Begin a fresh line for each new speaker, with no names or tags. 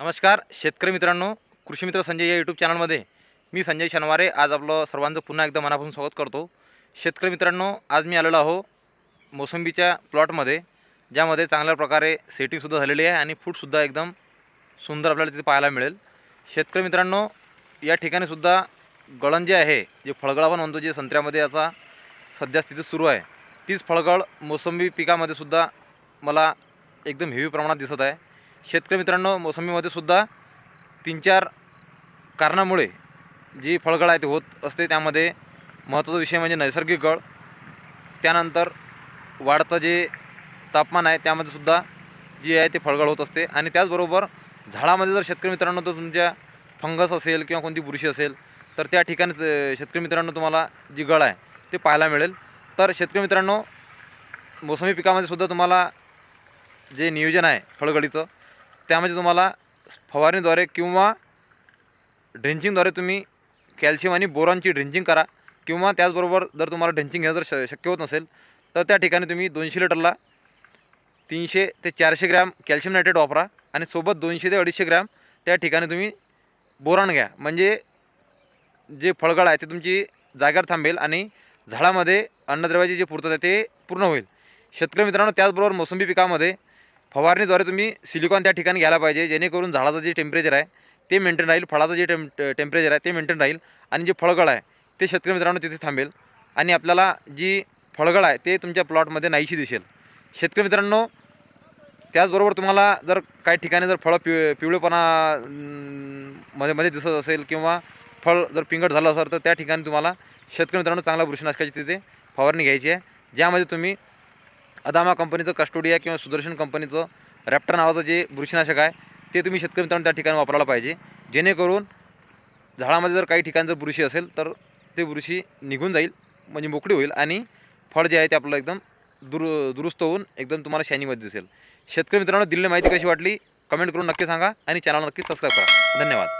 नमस्कार शेतकरी मित्रांनो कृषी मित्र संजय या यूट्यूब चॅनलमध्ये मी संजय शनवारे आज आपलं सर्वांचं पुन्हा एकदा मनापासून स्वागत करतो. शेतकरी मित्रांनो आज मी आलेलो आहो मोसंबीच्या प्लॉटमध्ये ज्यामध्ये चांगल्या प्रकारे सेटिंगसुद्धा झालेली आहे आणि फूटसुद्धा एकदम सुंदर आपल्याला तिथे पाहायला मिळेल. शेतकरी मित्रांनो या ठिकाणीसुद्धा गळण जे आहे जे फळगळ आपण म्हणतो जे संत्र्यामध्ये याचा सध्या स्थिती सुरू आहे तीच फळगळ मोसंबी पिकामध्ये सुद्धा मला एकदम हेवी प्रमाणात दिसत आहे. शेतकरी मित्रांनो मोसंबीमध्ये सुद्धा तीन चार कारणामुळे जी फळगळ आहे ते होत असते. त्यामध्ये महत्त्वाचा विषय म्हणजे नैसर्गिक गळ. त्यानंतर वाढतं जे तापमान आहे त्यामध्ये सुद्धा जी आहे ते फळगळ होत असते. आणि त्याचबरोबर झाडामध्ये जर शेतकरी मित्रांनो तर तुमच्या फंगस असेल किंवा कोणती बुरशी असेल तर त्या ठिकाणी शेतकरी मित्रांनो तुम्हाला जी गळ आहे ते पाहायला मिळेल. तर शेतकरी मित्रांनो मोसंबी पिकामध्ये सुद्धा तुम्हाला जे नियोजन आहे फळगळीचं त्यामध्ये तुम्हाला फवारणीद्वारे किंवा ड्रेंचिंगद्वारे तुम्ही कॅल्शियम आणि बोरॉनची ड्रेंचिंग करा किंवा त्याचबरोबर जर तुम्हाला ड्रेंचिंग घेणं जर श शक्य होत नसेल तर त्या ठिकाणी तुम्ही दोनशे लिटरला तीनशे ते चारशे ग्रॅम कॅल्शियम नायट्रेट वापरा आणि सोबत दोनशे ते अडीचशे ग्रॅम त्या ठिकाणी तुम्ही बोरान घ्या. म्हणजे जे फळगळ आहे ते तुमची जागेवर थांबेल आणि झाडामध्ये अन्नद्रव्याची जे पूर्तता आहे ते पूर्ण होईल. शेतकरी मित्रांनो त्याचबरोबर मोसंबी पिकामध्ये फवारणीद्वारे तुम्ही सिलिकॉन त्या ठिकाणी घ्यायला पाहिजे. जेणेकरून झाडाचं जे टेम्परेचर आहे ते मेंटेन राहील. फळाचं जे टेम टेम्परेचर आहे ते मेंटेन राहील. आणि जे फळगळ आहे ते शेतकरी मित्रांनो तिथे थांबेल. आणि आपल्याला जी फळगळ आहे ते तुमच्या प्लॉटमध्ये नाहीशी दिसेल. शेतकरी मित्रांनो त्याचबरोबर तुम्हाला जर काही ठिकाणी जर फळं पिव पिवळेपणा मध्ये मध्ये दिसत असेल किंवा फळ जर पिंगट झालं असेल तर त्या ठिकाणी तुम्हाला शेतकरी मित्रांनो चांगला बुरशीनाशकाची तिथे फवारणी घ्यायची आहे. ज्यामध्ये तुम्ही अदामा कंपनीचं कस्टोडिया किंवा सुदर्शन कंपनीचं रॅप्टर नावाचं जे बुरशीनाशक आहे ते तुम्ही शेतकरी मित्रांनो त्या ठिकाणी वापरायला पाहिजे. जेणेकरून झाडामध्ये जर काही ठिकाणी जर बुरशी असेल तर ते बुरशी निघून जाईल म्हणजे मोकळी होईल आणि फळ जे आहे ते आपलं एकदम दुर दुरुस्त होऊन एकदम तुम्हाला शायनिंगमध्ये दिसेल. शेतकरी मित्रांनो दिलेली माहिती कशी वाटली? कमेंट करून नक्की सांगा आणि चॅनल नक्की सबस्क्राईब करा. धन्यवाद.